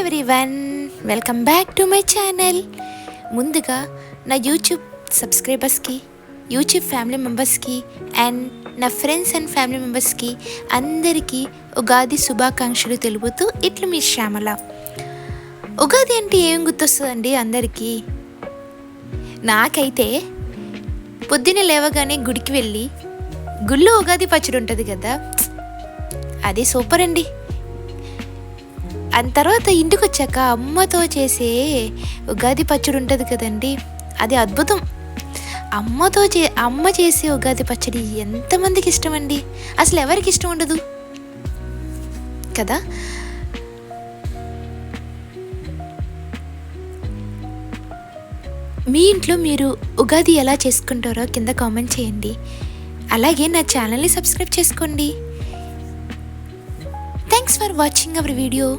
Everyone welcome back to my channel. ముందుగా నా YouTube సబ్స్క్రైబర్స్కి యూట్యూబ్ ఫ్యామిలీ మెంబర్స్కి అండ్ నా ఫ్రెండ్స్ అండ్ ఫ్యామిలీ మెంబర్స్కి అందరికీ ఉగాది శుభాకాంక్షలు తెలుపుతూ ఇట్లు మీ శ్యామల. ఉగాది అంటే ఏం గుర్తొస్తుందండి అందరికీ? నాకైతే పొద్దున్న లేవగానే గుడికి వెళ్ళి గుళ్ళో ఉగాది పచ్చడి ఉంటుంది కదా? అది సూపర్ అండి అండ్ తర్వాత ఇంటికి వచ్చాక అమ్మతో చేసే ఉగాది పచ్చడి ఉంటుంది కదండి. అది అద్భుతం. అమ్మతో చే అమ్మ చేసే ఉగాది పచ్చడి ఎంతమందికి ఇష్టం అండి అసలు ఎవరికి ఇష్టం ఉండదు? కదా? మీ ఇంట్లో మీరు ఉగాది ఎలా చేసుకుంటారో కింద కామెంట్ చేయండి. అలాగే నా ఛానల్ని సబ్స్క్రైబ్ చేసుకోండి. Thanks for watching our video